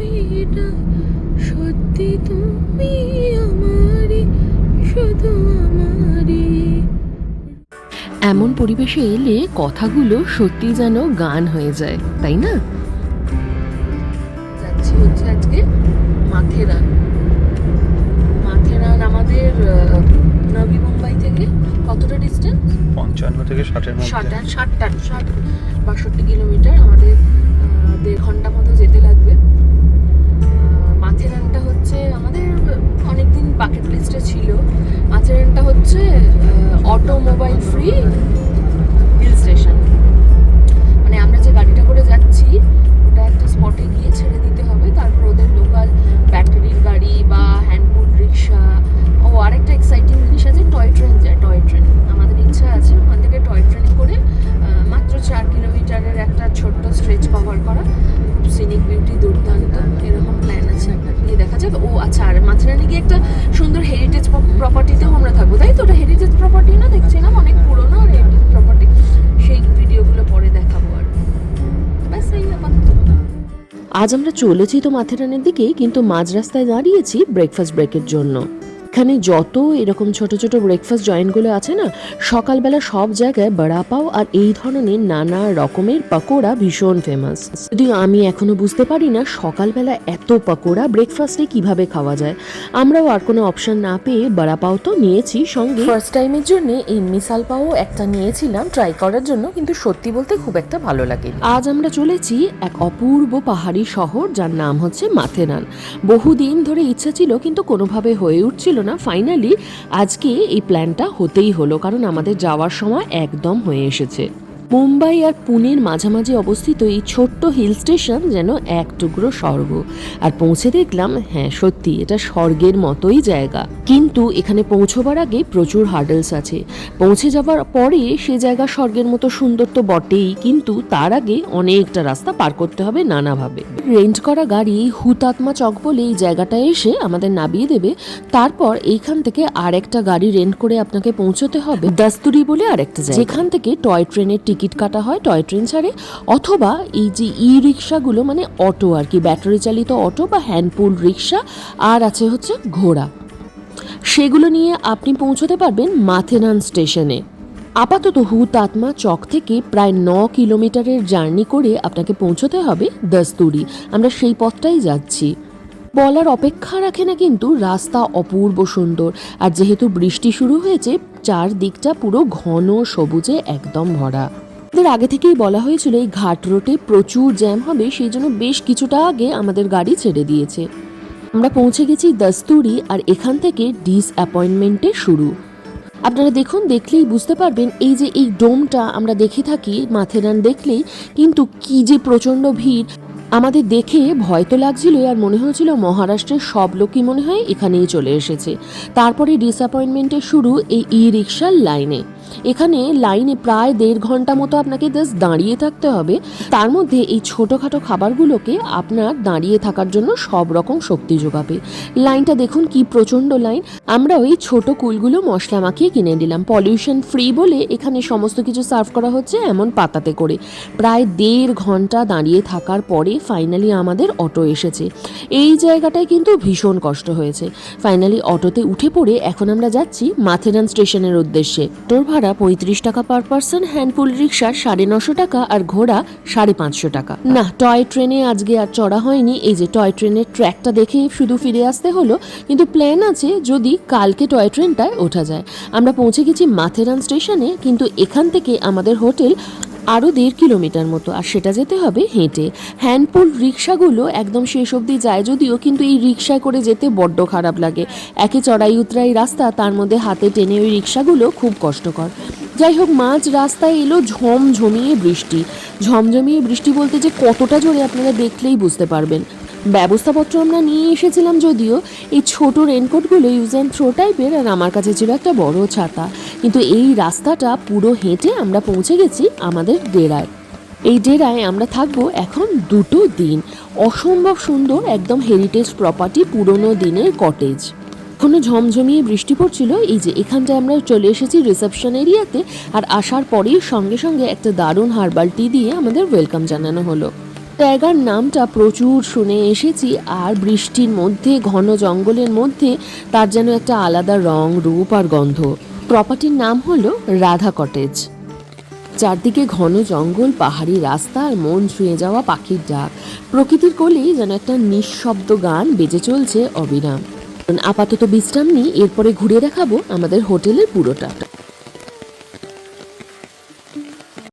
কিছুই না সত্যি তুমি আমারই শুধু আমারই এমন পরিবেশে এলে কথাগুলো সত্যি যেন গান হয়ে যায় তাই না? যাচ্ছি হচ্ছে আজকে মাথেরান। মাথেরান আমাদের নবী মুম্বাই থেকে কতটা ডিস্টেন্স পঞ্চান্ন থেকে ষাটের মধ্যে। ষাটটা ষাট বাষট্টি কিলোমিটার আমাদের দেড় ঘণ্টা মতো যেতে লাগবে। বাকেট লিস্টে ছিল। আচরণটা হচ্ছে অটোমোবাইল ফ্রি হিল স্টেশন মানে আমরা যে গাড়িটা করে যাচ্ছি, ওটা একটা স্পটে গিয়ে ছেড়ে দিতে হবে, তারপর ওদের লোকাল আজ আমরা চলেছি তো মাথেরানের দিকে কিন্তু মাঝ রাস্তায় দাঁড়িয়েছি ব্রেকফাস্ট ব্রেকের জন্য। এখানে যত এরকম ছোট ছোট ব্রেকফাস্ট জয়েন্টগুলো আছে না সকালবেলা সব জায়গায় বড়া পাও আর এই ধরনের নানা রকমের পকোড়া ভীষণ ফেমাস যদিও আমি এখনও বুঝতে পারি না সকালবেলা এত পকোড়া ব্রেকফাস্টে কীভাবে খাওয়া যায়। আমরাও আর কোনো অপশন না পেয়ে বড়া পাও তো নিয়েছি সঙ্গে। ফার্স্ট টাইমের জন্য এই মিসাল পাও একটা নিয়েছিলাম ট্রাই করার জন্য কিন্তু সত্যি বলতে খুব একটা ভালো লাগে আজ আমরা চলেছি এক অপূর্ব পাহাড়ি শহর যার নাম হচ্ছে মাথেরান বহুদিন ধরে ইচ্ছা ছিল কিন্তু কোনোভাবে হয়ে উঠছিল না ফাইনালি আজকে এই প্ল্যানটা হতেই হলো কারণ আমাদের যাওয়ার সময় একদম হয়ে এসেছে। মুম্বাই আর পুনের মাঝামাঝি অবস্থিত এই ছোট্ট হিল স্টেশন যেন এক টুকরো স্বর্গ। আর পৌঁছে দেখলাম হ্যাঁ সত্যি, এটা স্বর্গের মতোই জায়গা। কিন্তু এখানে পৌঁছবার আগে প্রচুর হার্ডেলস আছে। পৌঁছে যাওয়ার পরে সে জায়গা স্বর্গের মতো সুন্দর তো বটেই, কিন্তু তার আগে অনেকটা রাস্তা পার করতে হবে নানাভাবে। রেন্ট করা গাড়ি, হুতাত্মা চক বলে এই জায়গাটায় এসে আমাদের নামিয়ে দেবে। তারপর এইখান থেকে আর একটা গাড়ি রেন্ট করে আপনাকে পৌঁছতে হবে। দাস্তুরি বলে আরেকটা জায়গা। যেখান থেকে টয় ট্রেনের টিকিট কাটা হয়, টয় ট্রেন ছাড়ে, অথবা এই যে ই রিক্সাগুলো মানে অটো আর কি ব্যাটারি চালিত অটো বা হ্যান্ডপুল রিক্সা আর আছে হচ্ছে ঘোড়া। সেগুলো নিয়ে আপনি পৌঁছতে পারবেন মাথেরান স্টেশনে। আপাতত হুতাত্মা চক থেকে প্রায় ন কিলোমিটারের জার্নি করে আপনাকে পৌঁছতে হবে দস্তুরি। আমরা সেই পথটাই যাচ্ছি। বলার অপেক্ষা রাখে না কিন্তু রাস্তা অপূর্ব সুন্দর। আর যেহেতু বৃষ্টি শুরু হয়েছে, চারদিকটা পুরো ঘন সবুজে একদম ভরা। আমাদের আগে থেকেই বলা হয়েছিল, এই ঘাট রোডে প্রচুর জ্যাম হবে সেই জন্য বেশ কিছুটা আগে আমাদের গাড়ি ছেড়ে দিয়েছে। আমরা পৌঁছে গেছি দস্তুরি আর এখান থেকে ডিস অ্যাপয়েন্টমেন্টে শুরু। আপনারা দেখুন, দেখলেই বুঝতে পারবেন, এই যে এই ডোমটা আমরা দেখে থাকি মাথেরান দেখলেই, কিন্তু কি যে প্রচণ্ড ভিড়। আমাদের দেখে ভয় তো লাগছিল আর মনে হয়েছিল মহারাষ্ট্রের সব লোকই মনে হয় এখানেই চলে এসেছে। তারপরে ডিসঅ্যাপয়েন্টমেন্টের শুরু এই ই রিক্সার লাইনে। এখানে লাইনে প্রায় দেড় ঘণ্টা মতো আপনাকে জাস্ট দাঁড়িয়ে থাকতে হবে। তার মধ্যে এই ছোটোখাটো খাবারগুলোকে আপনার দাঁড়িয়ে থাকার জন্য সব রকম শক্তি যোগাবে। লাইনটা দেখুন কি প্রচণ্ড লাইন। আমরা ওই ছোট কুলগুলো মশলা মাখিয়ে কিনে নিলাম পলিউশন ফ্রি বলে এখানে সমস্ত কিছু সার্ভ করা হচ্ছে এমন পাতাতে করে। প্রায় দেড় ঘণ্টা দাঁড়িয়ে থাকার পরে ফাইনালি আমাদের অটো এসেছে। এই জায়গাটায় কিন্তু ভীষণ কষ্ট হয়েছে। ফাইনালি অটোতে উঠে পড়ে এখন আমরা যাচ্ছি মাথেরান স্টেশনের উদ্দেশ্যে। টোর ভাড়া পঁয়ত্রিশ টাকা পার পার্সন হ্যান্ডফুল রিক্সা সাড়ে নশো টাকা আর ঘোড়া সাড়ে পাঁচশো টাকা। না টয় ট্রেনে আজকে আর চড়া হয়নি। এই যে টয় ট্রেনের ট্র্যাকটা দেখে শুধু ফিরে আসতে হলো। কিন্তু প্ল্যান আছে যদি কালকে টয় ট্রেনটায় ওঠা যায়। আমরা পৌঁছে গেছি মাথেরান স্টেশনে, কিন্তু এখান থেকে আমাদের হোটেল আরও দেড় কিলোমিটার মতো, আর সেটা যেতে হবে হেঁটে। হ্যান্ডপুল রিক্সাগুলো একদম শেষ অবধি যায় যদিও, কিন্তু এই রিক্সায় করে যেতে বড্ড খারাপ লাগে। একে চড়াই উতরাই রাস্তা, তার মধ্যে হাতে টেনে ওই রিক্সাগুলো খুব কষ্টকর। যাই হোক, মাঝ রাস্তায় এলো ঝমঝমিয়ে বৃষ্টি। ঝমঝমিয়ে বৃষ্টি বলতে যে কতটা জোরে আপনারা দেখলেই বুঝতে পারবেন। ব্যবস্থাপত্র আমরা নিয়ে এসেছিলাম যদিও, এই ছোট রেনকোটগুলো ইউজ অ্যান্ড থ্রো টাইপের আর আমার কাছে ছিল একটা বড় ছাতা। কিন্তু এই রাস্তাটা পুরো হেঁটে আমরা পৌঁছে গেছি আমাদের ডেরায়। এই ডেরায় আমরা থাকব এখন দুটো দিন। অসম্ভব সুন্দর একদম হেরিটেজ প্রপার্টি পুরনো দিনের কটেজ এখনও ঝমঝমিয়ে বৃষ্টি পড়ছিল, এই যে এখানটায় আমরা চলে এসেছি রিসেপশন এরিয়াতে, আর আসার পরেই সঙ্গে সঙ্গে একটা দারুণ হার্বাল টি দিয়ে আমাদের ওয়েলকাম জানানো হলো। জায়গার নামটা প্রচুর শুনে এসেছি, আর বৃষ্টির মধ্যে, ঘন জঙ্গলের মধ্যে, তার যেন একটা আলাদা রং, রূপ আর গন্ধ। প্রপার্টির নাম হলো রাধা কটেজ চারদিকে ঘন জঙ্গল, পাহাড়ি রাস্তা আর মন ছুঁয়ে যাওয়া পাখির ডাক। প্রকৃতির কোলেই যেন একটা নিঃশব্দ গান বেজে চলছে অবিরাম। আপাতত বিশ্রাম নিই, এরপরে ঘুরে দেখাবো আমাদের হোটেলের পুরোটা।